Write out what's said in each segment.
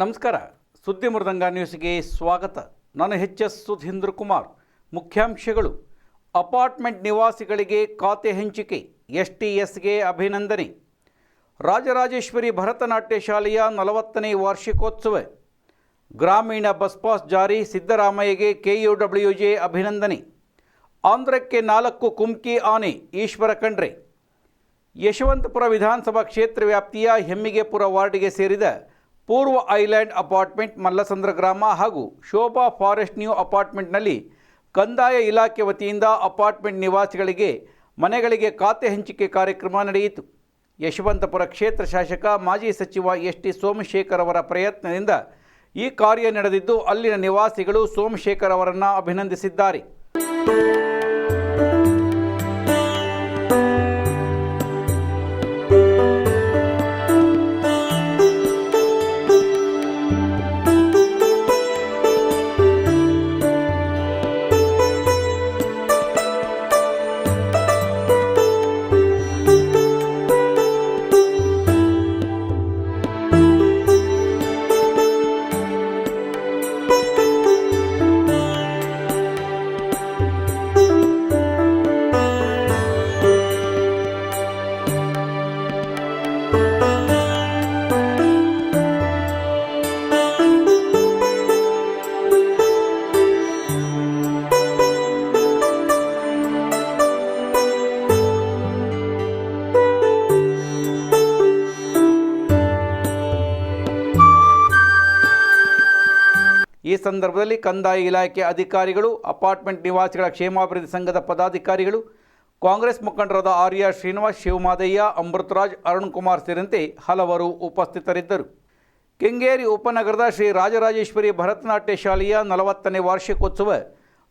ನಮಸ್ಕಾರ. ಸುದ್ದಿ ಮೃದಂಗ ನ್ಯೂಸ್ಗೆ ಸ್ವಾಗತ. ನಾನು ಎಚ್ ಎಸ್ ಸುಧೀಂದ್ರ ಕುಮಾರ್. ಮುಖ್ಯಾಂಶಗಳು. ಅಪಾರ್ಟ್ಮೆಂಟ್ ನಿವಾಸಿಗಳಿಗೆ ಖಾತೆ ಹಂಚಿಕೆ ಎಸ್ ಟಿ ಎಸ್ಗೆ ಅಭಿನಂದನೆ. ರಾಜರಾಜೇಶ್ವರಿ ಭರತನಾಟ್ಯ ಶಾಲೆಯ ನಲವತ್ತನೇ ವಾರ್ಷಿಕೋತ್ಸವ. ಗ್ರಾಮೀಣ ಬಸ್ ಪಾಸ್ ಜಾರಿ, ಸಿದ್ದರಾಮಯ್ಯಗೆ ಕೆಯುಡಬ್ಲ್ಯೂಜೆ ಅಭಿನಂದನೆ. ಆಂಧ್ರಕ್ಕೆ ನಾಲ್ಕು ಕುಮ್ಕಿ ಆನೆ, ಈಶ್ವರ ಖಂಡ್ರೆ. ಯಶವಂತಪುರ ವಿಧಾನಸಭಾ ಕ್ಷೇತ್ರ ವ್ಯಾಪ್ತಿಯ ಹೆಮ್ಮಿಗೆಪುರ ವಾರ್ಡ್ಗೆ ಸೇರಿದ ಪೂರ್ವ ಐಲ್ಯಾಂಡ್ ಅಪಾರ್ಟ್ಮೆಂಟ್ ಮಲ್ಲಸಂದ್ರ ಗ್ರಾಮ ಹಾಗೂ ಶೋಭಾ ಫಾರೆಸ್ಟ್ ನ್ಯೂ ಅಪಾರ್ಟ್ಮೆಂಟ್ನಲ್ಲಿ ಕಂದಾಯ ಇಲಾಖೆ ವತಿಯಿಂದ ಅಪಾರ್ಟ್ಮೆಂಟ್ ನಿವಾಸಿಗಳಿಗೆ ಮನೆಗಳಿಗೆ ಖಾತೆ ಹಂಚಿಕೆ ಕಾರ್ಯಕ್ರಮ ನಡೆಯಿತು. ಯಶವಂತಪುರ ಕ್ಷೇತ್ರ ಶಾಸಕ ಮಾಜಿ ಸಚಿವ ಎಸ್ ಟಿ ಸೋಮಶೇಖರ್ ಅವರ ಪ್ರಯತ್ನದಿಂದ ಈ ಕಾರ್ಯ ನಡೆದಿದ್ದು, ಅಲ್ಲಿನ ನಿವಾಸಿಗಳು ಸೋಮಶೇಖರ್ ಅವರನ್ನು ಅಭಿನಂದಿಸಿದ್ದಾರೆ. ಸಂದರ್ಭದಲ್ಲಿ ಕಂದಾಯ ಇಲಾಖೆ ಅಧಿಕಾರಿಗಳು, ಅಪಾರ್ಟ್ಮೆಂಟ್ ನಿವಾಸಿಗಳ ಕ್ಷೇಮಾಭಿವೃದ್ಧಿ ಸಂಘದ ಪದಾಧಿಕಾರಿಗಳು, ಕಾಂಗ್ರೆಸ್ ಮುಖಂಡರಾದ ಆರ್ಯ ಶ್ರೀನಿವಾಸ್, ಶಿವಮಾದಯ್ಯ, ಅಮೃತರಾಜ್, ಅರುಣ್ ಕುಮಾರ್ ಸೇರಿದಂತೆ ಹಲವರು ಉಪಸ್ಥಿತರಿದ್ದರು. ಕೆಂಗೇರಿ ಉಪನಗರದ ಶ್ರೀ ರಾಜರಾಜೇಶ್ವರಿ ಭರತನಾಟ್ಯ ಶಾಲೆಯ ನಲವತ್ತನೇ ವಾರ್ಷಿಕೋತ್ಸವ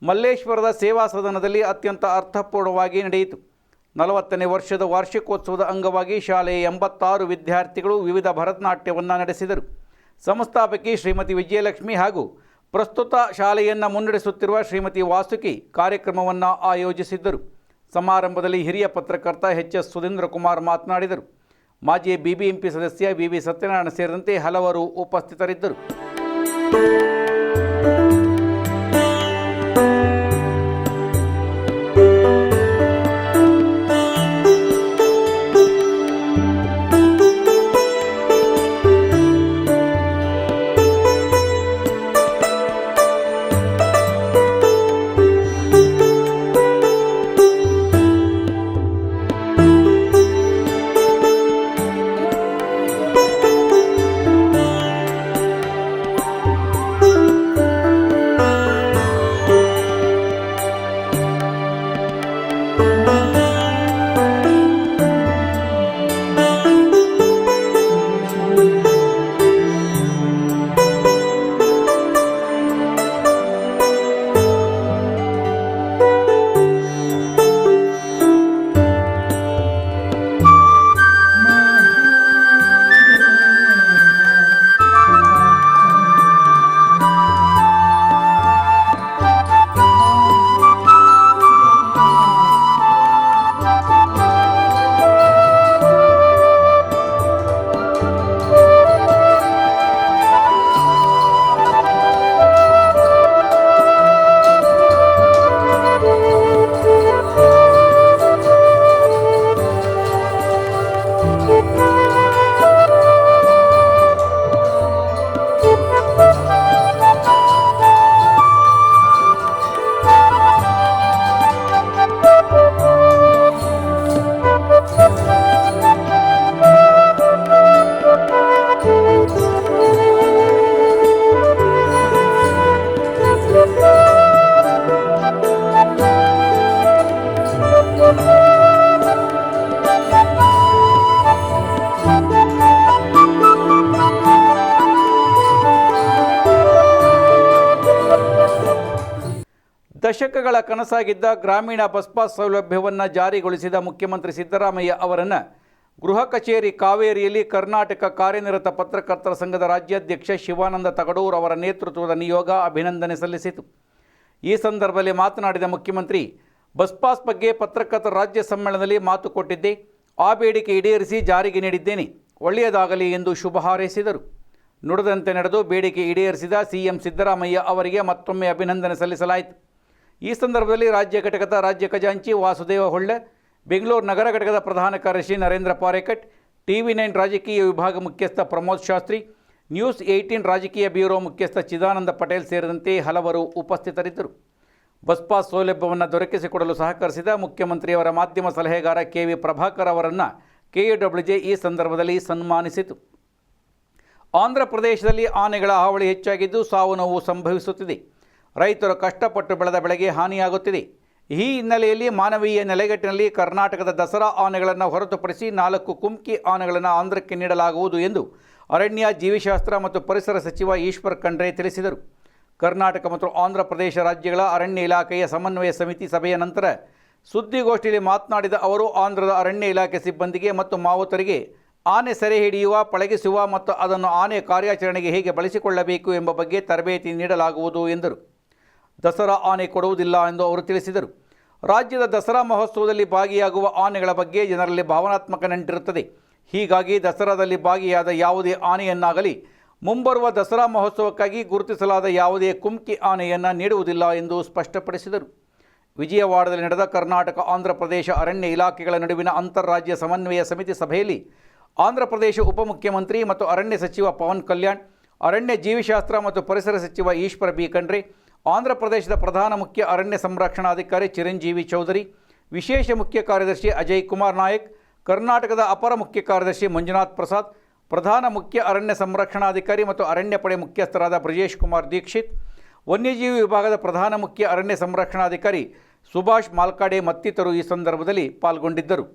ಮಲ್ಲೇಶ್ವರದ ಸೇವಾ ಸದನದಲ್ಲಿ ಅತ್ಯಂತ ಅರ್ಥಪೂರ್ಣವಾಗಿ ನಡೆಯಿತು. ನಲವತ್ತನೇ ವರ್ಷದ ವಾರ್ಷಿಕೋತ್ಸವದ ಅಂಗವಾಗಿ ಶಾಲೆಯ ಎಂಬತ್ತಾರು ವಿದ್ಯಾರ್ಥಿಗಳು ವಿವಿಧ ಭರತನಾಟ್ಯವನ್ನು ನಡೆಸಿದರು. ಸಂಸ್ಥಾಪಕಿ ಶ್ರೀಮತಿ ವಿಜಯಲಕ್ಷ್ಮಿ ಹಾಗೂ ಪ್ರಸ್ತುತ ಶಾಲೆಯನ್ನು ಮುನ್ನಡೆಸುತ್ತಿರುವ ಶ್ರೀಮತಿ ವಾಸುಕಿ ಕಾರ್ಯಕ್ರಮವನ್ನು ಆಯೋಜಿಸಿದ್ದರು. ಸಮಾರಂಭದಲ್ಲಿ ಹಿರಿಯ ಪತ್ರಕರ್ತ ಎಚ್ ಎಸ್ ಸುಧೀಂದ್ರ ಕುಮಾರ್ ಮಾತನಾಡಿದರು. ಮಾಜಿ ಬಿಬಿಎಂಪಿ ಸದಸ್ಯ ವಿ ವಿ ಸತ್ಯನಾರಾಯಣ ಸೇರಿದಂತೆ ಹಲವರು ಉಪಸ್ಥಿತರಿದ್ದರು. ದಶಕಗಳ ಕನಸಾಗಿದ್ದ ಗ್ರಾಮೀಣ ಬಸ್ ಪಾಸ್ ಸೌಲಭ್ಯವನ್ನು ಜಾರಿಗೊಳಿಸಿದ ಮುಖ್ಯಮಂತ್ರಿ ಸಿದ್ದರಾಮಯ್ಯ ಅವರನ್ನು ಗೃಹ ಕಚೇರಿ ಕಾವೇರಿಯಲ್ಲಿ ಕರ್ನಾಟಕ ಕಾರ್ಯನಿರತ ಪತ್ರಕರ್ತರ ಸಂಘದ ರಾಜ್ಯಾಧ್ಯಕ್ಷ ಶಿವಾನಂದ ತಗಡೂರ್ ಅವರ ನೇತೃತ್ವದ ನಿಯೋಗ ಅಭಿನಂದನೆ ಸಲ್ಲಿಸಿತು. ಈ ಸಂದರ್ಭದಲ್ಲಿ ಮಾತನಾಡಿದ ಮುಖ್ಯಮಂತ್ರಿ ಬಸ್ ಪಾಸ್ ಬಗ್ಗೆ ಪತ್ರಕರ್ತರ ರಾಜ್ಯ ಸಮ್ಮೇಳನದಲ್ಲಿ ಮಾತು ಕೊಟ್ಟಿದ್ದೆ. ಆ ಬೇಡಿಕೆ ಈಡೇರಿಸಿ ಜಾರಿಗೆ ನೀಡಿದ್ದೇನೆ. ಒಳ್ಳೆಯದಾಗಲಿ ಎಂದು ಶುಭ ಹಾರೈಸಿದರು. ನುಡಿದಂತೆ ನಡೆದು ಬೇಡಿಕೆ ಈಡೇರಿಸಿದ ಸಿಎಂ ಸಿದ್ದರಾಮಯ್ಯ ಅವರಿಗೆ ಮತ್ತೊಮ್ಮೆ ಅಭಿನಂದನೆ ಸಲ್ಲಿಸಲಾಯಿತು. ಈ ಸಂದರ್ಭದಲ್ಲಿ ರಾಜ್ಯ ಘಟಕದ ರಾಜ್ಯ ಖಜಾಂಚಿ ವಾಸುದೇವ ಹೊಳ್ಳೆ, ಬೆಂಗಳೂರು ನಗರ ಘಟಕದ ಪ್ರಧಾನ ಕಾರ್ಯದರ್ಶಿ Narendra Parekatt T V nine ರಾಜಕೀಯ ವಿಭಾಗ ಮುಖ್ಯಸ್ಥ ಪ್ರಮೋದ್ ಶಾಸ್ತ್ರಿ, ನ್ಯೂಸ್ ಏಯ್ಟೀನ್ ರಾಜಕೀಯ ಬ್ಯೂರೋ ಮುಖ್ಯಸ್ಥ ಚಿದಾನಂದ ಪಟೇಲ್ ಸೇರಿದಂತೆ ಹಲವರು ಉಪಸ್ಥಿತರಿದ್ದರು. ಬಸ್ ಪಾಸ್ ಸೌಲಭ್ಯವನ್ನು ದೊರಕಿಸಿಕೊಡಲು ಸಹಕರಿಸಿದ ಮುಖ್ಯಮಂತ್ರಿಯವರ ಮಾಧ್ಯಮ ಸಲಹೆಗಾರ ಕೆ ವಿ ಪ್ರಭಾಕರ್ ಅವರನ್ನು ಕೆಯುಡಬ್ಲ್ಯೂಜೆ ಈ ಸಂದರ್ಭದಲ್ಲಿ ಸನ್ಮಾನಿಸಿತು. ಆಂಧ್ರ ಪ್ರದೇಶದಲ್ಲಿ ಆನೆಗಳ ಹಾವಳಿ ಹೆಚ್ಚಾಗಿದ್ದು ಸಾವು ನೋವು ಸಂಭವಿಸುತ್ತಿದೆ. ರೈತರು ಕಷ್ಟಪಟ್ಟು ಬೆಳೆದ ಬೆಳೆಗೆ ಹಾನಿಯಾಗುತ್ತಿದೆ. ಈ ಹಿನ್ನೆಲೆಯಲ್ಲಿ ಮಾನವೀಯ ನೆಲೆಗಟ್ಟಿನಲ್ಲಿ ಕರ್ನಾಟಕದ ದಸರಾ ಆನೆಗಳನ್ನು ಹೊರತುಪಡಿಸಿ ನಾಲ್ಕು ಕುಮ್ಕಿ ಆನೆಗಳನ್ನು ಆಂಧ್ರಕ್ಕೆ ನೀಡಲಾಗುವುದು ಎಂದು ಅರಣ್ಯ, ಜೀವಿಶಾಸ್ತ್ರ ಮತ್ತು ಪರಿಸರ ಸಚಿವ ಈಶ್ವರ್ ಖಂಡ್ರೆ ತಿಳಿಸಿದರು. ಕರ್ನಾಟಕ ಮತ್ತು ಆಂಧ್ರ ಪ್ರದೇಶ ರಾಜ್ಯಗಳ ಅರಣ್ಯ ಇಲಾಖೆಯ ಸಮನ್ವಯ ಸಮಿತಿ ಸಭೆಯ ನಂತರ ಸುದ್ದಿಗೋಷ್ಠಿಯಲ್ಲಿ ಮಾತನಾಡಿದ ಅವರು, ಆಂಧ್ರದ ಅರಣ್ಯ ಇಲಾಖೆ ಸಿಬ್ಬಂದಿಗೆ ಮತ್ತು ಮಾವುತರಿಗೆ ಆನೆ ಸೆರೆ ಹಿಡಿಯುವ, ಪಳಗಿಸುವ ಮತ್ತು ಅದನ್ನು ಆನೆ ಕಾರ್ಯಾಚರಣೆಗೆ ಹೇಗೆ ಬಳಸಿಕೊಳ್ಳಬೇಕು ಎಂಬ ಬಗ್ಗೆ ತರಬೇತಿ ನೀಡಲಾಗುವುದು ಎಂದರು. ದಸರಾ ಆನೆ ಕೊಡುವುದಿಲ್ಲ ಎಂದು ಅವರು ತಿಳಿಸಿದರು. ರಾಜ್ಯದ ದಸರಾ ಮಹೋತ್ಸವದಲ್ಲಿ ಭಾಗಿಯಾಗುವ ಆನೆಗಳ ಬಗ್ಗೆ ಜನರಲ್ಲಿ ಭಾವನಾತ್ಮಕ ನಂಟಿರುತ್ತದೆ. ಹೀಗಾಗಿ ದಸರಾದಲ್ಲಿ ಭಾಗಿಯಾದ ಯಾವುದೇ ಆನೆಯನ್ನಾಗಲಿ, ಮುಂಬರುವ ದಸರಾ ಮಹೋತ್ಸವಕ್ಕಾಗಿ ಗುರುತಿಸಲಾದ ಯಾವುದೇ ಕುಮ್ಕಿ ಆನೆಯನ್ನು ನೀಡುವುದಿಲ್ಲ ಎಂದು ಸ್ಪಷ್ಟಪಡಿಸಿದರು. ವಿಜಯವಾಡದಲ್ಲಿ ನಡೆದ ಕರ್ನಾಟಕ ಆಂಧ್ರ ಪ್ರದೇಶ ಅರಣ್ಯ ಇಲಾಖೆಗಳ ನಡುವಿನ ಅಂತಾರಾಜ್ಯ ಸಮನ್ವಯ ಸಮಿತಿ ಸಭೆಯಲ್ಲಿ ಆಂಧ್ರ ಪ್ರದೇಶ ಉಪಮುಖ್ಯಮಂತ್ರಿ ಮತ್ತು ಅರಣ್ಯ ಸಚಿವ ಪವನ್ ಕಲ್ಯಾಣ್, ಅರಣ್ಯ ಜೀವಿಶಾಸ್ತ್ರ ಮತ್ತು ಪರಿಸರ ಸಚಿವ ಈಶ್ವರ ಬಿ. ಖಂಡ್ರೆ ಆಂಧ್ರ ಪ್ರದೇಶದ ಪ್ರಧಾನ ಮುಖ್ಯ ಅರಣ್ಯ ಸಂರಕ್ಷಣಾಧಿಕಾರಿ ಚಿರಂಜೀವಿ ಚೌಧರಿ, ವಿಶೇಷ ಮುಖ್ಯ ಕಾರ್ಯದರ್ಶಿ ಅಜಯ್ ಕುಮಾರ್ ನಾಯಕ್, ಕರ್ನಾಟಕದ ಅಪರ ಮುಖ್ಯ ಕಾರ್ಯದರ್ಶಿ ಮಂಜುನಾಥ್ ಪ್ರಸಾದ್, ಪ್ರಧಾನ ಮುಖ್ಯ ಅರಣ್ಯ ಸಂರಕ್ಷಣಾಧಿಕಾರಿ ಮತ್ತು ಅರಣ್ಯ ಪಡೆ ಮುಖ್ಯಸ್ಥರಾದ ಬ್ರಜೇಶ್ ಕುಮಾರ್ ದೀಕ್ಷಿತ್, ವನ್ಯಜೀವಿ ವಿಭಾಗದ ಪ್ರಧಾನ ಮುಖ್ಯ ಅರಣ್ಯ ಸಂರಕ್ಷಣಾಧಿಕಾರಿ ಸುಭಾಷ್ ಮಾಲ್ಕಾಡೆ ಮತ್ತಿತರರು ಈ ಸಂದರ್ಭದಲ್ಲಿ ಪಾಲ್ಗೊಂಡಿದ್ದರು.